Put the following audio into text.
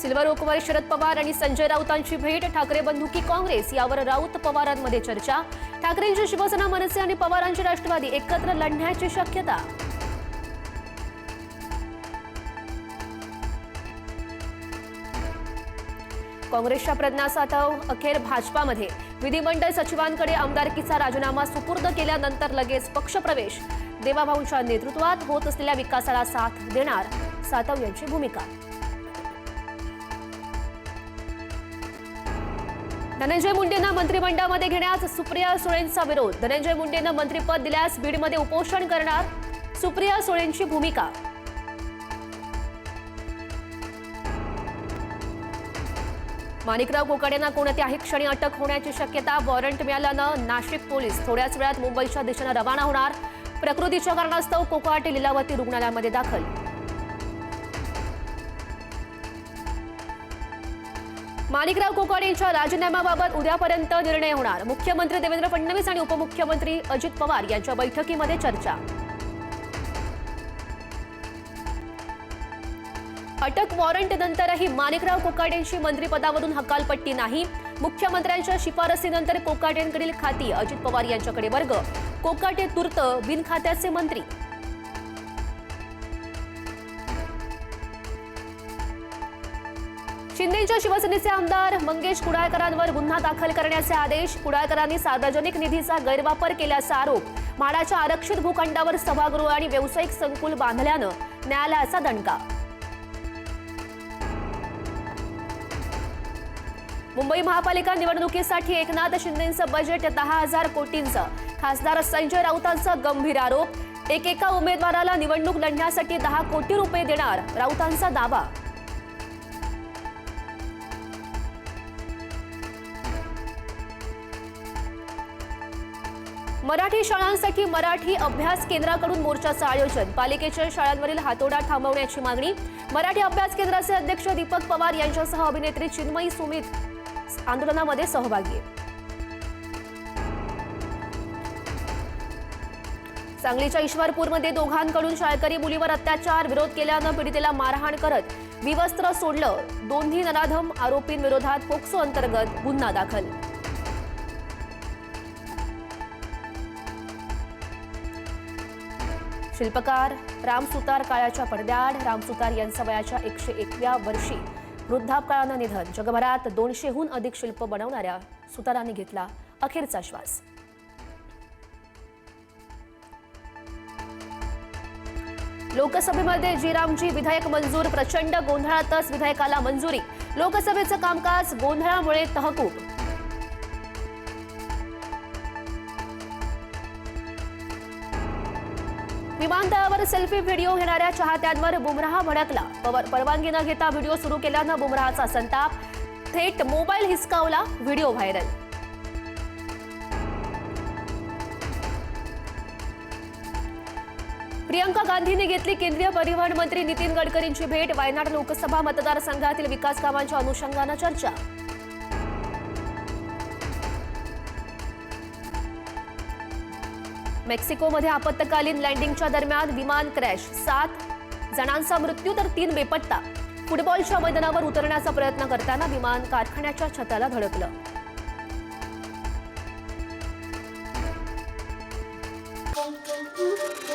Silver ओकवर Sharad Pawar आणि संजय राऊतांची भेट ठाकरे बंधुकी काँग्रेस यावर राऊत पवारांमध्ये चर्चा. ठाकरेंची शिवसेना मनसे आणि पवारांची राष्ट्रवादी एकत्र लढण्याची शक्यता. काँग्रेसच्या प्रज्ञा सातव अखेर भाजपामध्ये. विधिमंडळ सचिवांकडे आमदारकीचा राजीनामा सुपूर्द केल्यानंतर लगेच पक्षप्रवेश. देवाभाऊंच्या नेतृत्वात होत असलेल्या विकासाला साथ देणार सातव यांची भूमिका. धनंजय मुंडेंना मंत्रिमंडळामध्ये घेण्यास सुप्रिया सुळेंचा विरोध. धनंजय मुंडेंना मंत्रिपद दिल्यास बीडमध्ये उपोषण करणार सुप्रिया सुळेंची भूमिका. माणिकराव कोकाडेंना कोणत्याही क्षणी अटक होण्याची शक्यता वॉरंट मिळाल्यानं नाशिक पोलीस थोड्याच वेळात मुंबईच्या दिशेनं रवाना होणार. प्रकृतीच्या कारणास्तव कोकाटे लिलावती रुग्णालयामध्ये दाखल. माणिकराव कोकाडे यांच्या राजीनाम्याबाबत उद्यापर्यंत निर्णय होणार. मुख्यमंत्री देवेंद्र फडणवीस आणि उपमुख्यमंत्री अजित पवार यांच्या बैठकीमध्ये चर्चा. अटक वॉरंट नंतरही माणिकराव कोकाडेंशी मंत्रिपदावरून हकालपट्टी नाही. मुख्यमंत्र्यांच्या शिफारसीनंतर कोकाटेंकडील खाती अजित पवार यांच्याकडे वर्ग. कोकाटे तूर्त बिनखात्याचे मंत्री. शिंदेच्या शिवसेनेचे आमदार मंगेश कुडाळकरांवर गुन्हा दाखल करण्याचे आदेश. कुडाळकरांनी सार्वजनिक निधीचा गैरवापर केल्याचा आरोप. माडाच्या आरक्षित भूखंडावर सभागृह आणि व्यावसायिक संकुल बांधल्यानं न्यायालयाचा दणका. मुंबई महापालिका निवडणुकीसाठी एकनाथ शिंदेचं बजेट दहा हजार कोटींचं. खासदार संजय राऊतांचा गंभीर आरोप. एकेका उमेदवाराला निवडणूक लढण्यासाठी दहा कोटी रुपये देणार राऊतांचा दावा. मराठी शाळांसाठी मराठी अभ्यास केंद्राकडून मोर्चाचं आयोजन. पालिकेच्या शाळांवरील हातोडा थांबवण्याची मागणी. मराठी अभ्यास केंद्राचे अध्यक्ष दीपक पवार यांच्यासह अभिनेत्री चिन्मयी सुमित आंदोलनामध्ये सहभागी सांगलीच्या ईश्वरपूरमध्ये दोघांकडून शाळकरी मुलीवर अत्याचार विरोध केल्यानं पीडितेला मारहाण करत विवस्त्र सोडलं. दोन्ही नराधम आरोपींविरोधात पोक्सो अंतर्गत गुन्हा दाखल. शिल्पकार रामसुतार काळाच्या पडद्याआड रामसुतार यांचं वयाच्या एकशे एकव्या वर्षी. वृद्धापकाळानं निधन जगभरात दोनशेहून अधिक शिल्प बनवणाऱ्या सुतारांनी घेतला अखेरचा श्वास. लोकसभेमध्ये जीरामजी विधेयक मंजूर प्रचंड गोंधळातच विधेयकाला मंजुरी. लोकसभेचं कामकाज गोंधळामुळे तहकूब विमानतळावर सेल्फी व्हिडिओ घेणाऱ्या चाहत्यांवर बुमराह भडकला. पवर- परवानगी न घेता व्हिडिओ सुरू केल्यानं बुमराहचा संताप. थेट मोबाईल हिसकावला व्हिडिओ व्हायरल. प्रियंका गांधींनी घेतली केंद्रीय परिवहन मंत्री नितीन गडकरींची भेट. वायनाड लोकसभा मतदारसंघातील विकास कामांच्या अनुषंगानं चर्चा. मेक्सिकोमध्ये आपत्कालीन लँडिंगच्या दरम्यान विमान क्रॅश सात जणांचा मृत्यू तर तीन बेपत्ता फुटबॉलच्या मैदानावर उतरण्याचा प्रयत्न करताना विमान कारखान्याच्या छताला धडकलं Thank you.